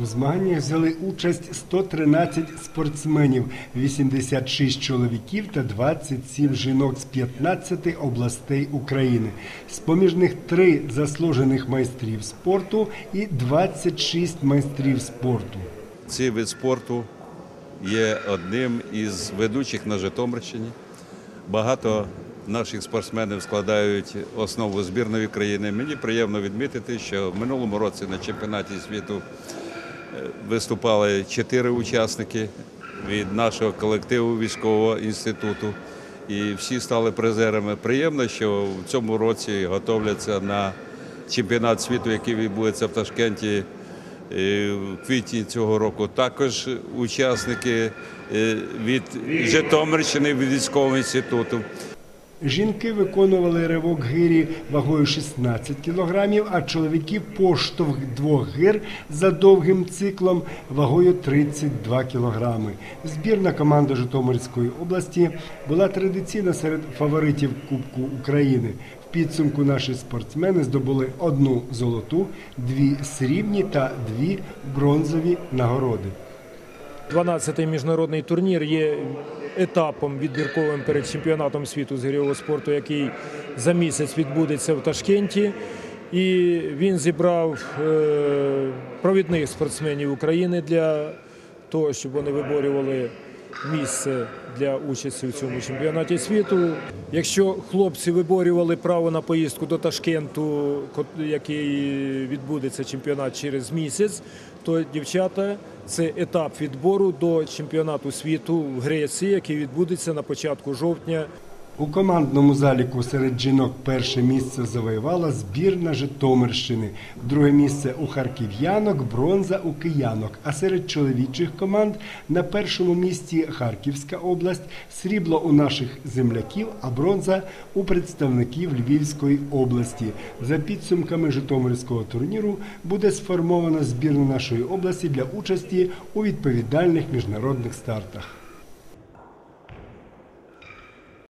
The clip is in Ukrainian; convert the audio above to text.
У змаганнях взяли участь 113 спортсменів, 86 чоловіків та 27 жінок з 15 областей України. З-поміж них три заслужених майстрів спорту і 26 майстрів спорту. Цей вид спорту є одним із ведучих на Житомирщині. Багато наших спортсменів складають основу збірної країни. Мені приємно відмітити, що в минулому році на чемпіонаті світу виступали чотири учасники від нашого колективу військового інституту. І всі стали призерами. Приємно, що в цьому році готовляться на чемпіонат світу, який відбудеться в Ташкенті е, в квітні цього року. Також учасники е, від Житомирщини від військового інституту. Жінки виконували ривок гирі вагою 16 кілограмів, а чоловіки поштовх двох гир за довгим циклом вагою 32 кілограми. Збірна команда Житомирської області була традиційно серед фаворитів Кубку України. В підсумку наші спортсмени здобули одну золоту, дві срібні та дві бронзові нагороди. 12-й міжнародний турнір є етапом відбірковим перед чемпіонатом світу з гірьового спорту, який за місяць відбудеться в Ташкенті. І він зібрав е, провідних спортсменів України для того, щоб вони виборювали місце для участі в цьому чемпіонаті світу. Якщо хлопці виборювали право на поїздку до Ташкенту, який відбудеться чемпіонат через місяць, то дівчата це етап відбору до чемпіонату світу в Греції, який відбудеться на початку жовтня. У командному заліку серед жінок перше місце завоювала збірна Житомирщини, друге місце у харків'янок, бронза у киянок. А серед чоловічих команд на першому місці Харківська область, срібло у наших земляків, а бронза у представників Львівської області. За підсумками Житомирського турніру буде сформована збірна нашої області для участі у відповідальних міжнародних стартах.